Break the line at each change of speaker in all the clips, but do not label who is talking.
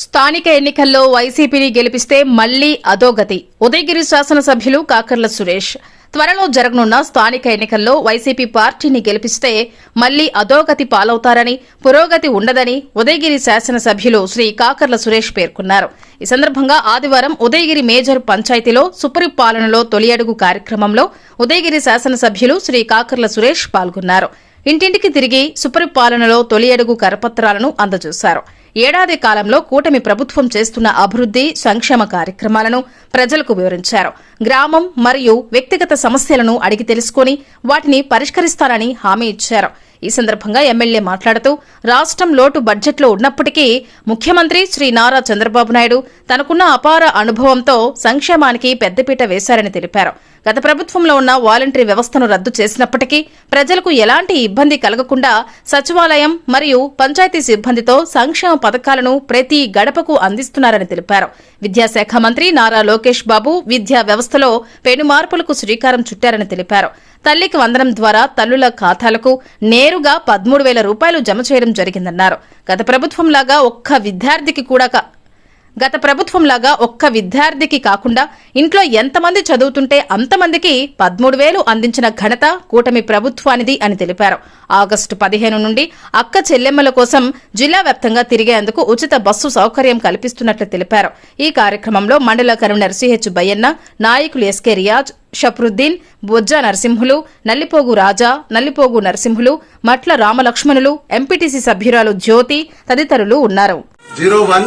స్థానిక ఎన్నికల్లో వైసీపీని గెలిపిస్తే మళ్ళీ అధోగతి ఉదయగిరి శాసనసభ్యులు కాకర్ల సురేష్. త్వరలో జరగనున్న స్థానిక ఎన్నికల్లో వైసీపీ పార్టీని గెలిపిస్తే మళ్ళీ అధోగతి పాలవుతారని పురోగతి ఉండదని ఉదయగిరి శాసనసభ్యులు శ్రీ కాకర్ల సురేష్ పేర్కొన్నారు. ఈ సందర్భంగా ఆదివారం ఉదయగిరి మేజర్ పంచాయతీలో సుపరిపాలనలో తొలి అడుగు కార్యక్రమంలో ఉదయగిరి శాసనసభ్యులు శ్రీ కాకర్ల సురేష్ పాల్గొన్నారు. ఇంటింటికి తిరిగి సుపరిపాలనలో తొలి అడుగు కరపత్రాలను అందజేశారు. ఏడాది కాలంలో కూటమి ప్రభుత్వం చేస్తున్న అభివృద్ది సంక్షేమ కార్యక్రమాలను ప్రజలకు వివరించారు. గ్రామం మరియు వ్యక్తిగత సమస్యలను అడిగి తెలుసుకుని వాటిని పరిష్కరిస్తారని హామీ ఇచ్చారు. ఈ సందర్భంగా ఎమ్మెల్యే మాట్లాడుతూ రాష్ట్రం లోటు బడ్జెట్లో ఉన్నప్పటికీ ముఖ్యమంత్రి శ్రీ నారా చంద్రబాబు నాయుడు తనకున్న అపార అనుభవంతో సంక్షేమానికి పెద్దపీట వేశారని తెలిపారు. గత ప్రభుత్వంలో ఉన్న వాలంటరీ వ్యవస్థను రద్దు చేసినప్పటికీ ప్రజలకు ఎలాంటి ఇబ్బంది కలగకుండా సచివాలయం మరియు పంచాయతీ సిబ్బందితో సంక్షేమ పథకాలను ప్రతి గడపకు అందిస్తున్నారని తెలిపారు. విద్యాశాఖ మంత్రి నారా లోకేష్ బాబు విద్యా వ్యవస్థలో పెను మార్పులకు శ్రీకారం చుట్టారని తెలిపారు. తల్లికి వందనం ద్వారా తల్లుల ఖాతాలకు నేరుగా పదమూడు వేల రూపాయలు జమ చేయడం జరిగిందన్నారు. గత ప్రభుత్వంలాగా ఒక్క విద్యార్థికి కూడా గత ప్రభుత్వంలాగా ఒక్క విద్యార్థికి కాకుండా ఇంట్లో ఎంతమంది చదువుతుంటే అంతమందికి పదమూడు వేలు అందించిన ఘనత కూటమి ప్రభుత్వానిది అని తెలిపారు. ఆగస్టు పదిహేను నుండి అక్క చెల్లెమ్మల కోసం జిల్లా వ్యాప్తంగా తిరిగేందుకు ఉచిత బస్సు సౌకర్యం కల్పిస్తున్నట్లు తెలిపారు. ఈ కార్యక్రమంలో మండల కన్వీనర్ సిహెచ్ బయ్యన్న నాయకులు ఎస్కే రియాజ్ షఫరుద్దీన్ బొజ్జా నరసింహులు నల్లిపోగు రాజా నల్లిపోగు నరసింహులు మట్ల రామలక్ష్మణులు ఎంపీటీసీ సభ్యురాలు జ్యోతి తదితరులు ఉన్నారు.
Zero one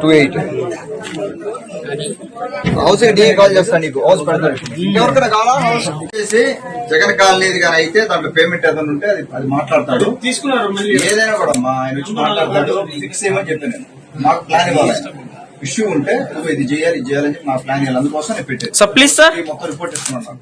two
eight house call చేస్తాను నీకు. హౌస్ పెడతాడు ఎవరికైనా కావాలా? హౌస్ చేసి జగన్ కాలనీది కానీ అయితే దాంట్లో పేమెంట్ ఏదైనా ఉంటే అది అది మాట్లాడతాడు.
తీసుకున్నారు
ఏదైనా కూడా మా ఆయన వచ్చి మాట్లాడతాడు. ఫిక్స్ ఏమని చెప్పాను. మాకు ప్లాన్ ఇవ్వాలి. ఇష్యూ ఉంటే నువ్వు ఇది చేయాలి ఇది చేయాలని చెప్పి ప్లాన్ ఇవ్వాలి. అందుకోసం నేను పెట్టాను.
ప్లీజ్
సార్ మొత్తం రిపోర్ట్ ఇస్తున్నాను.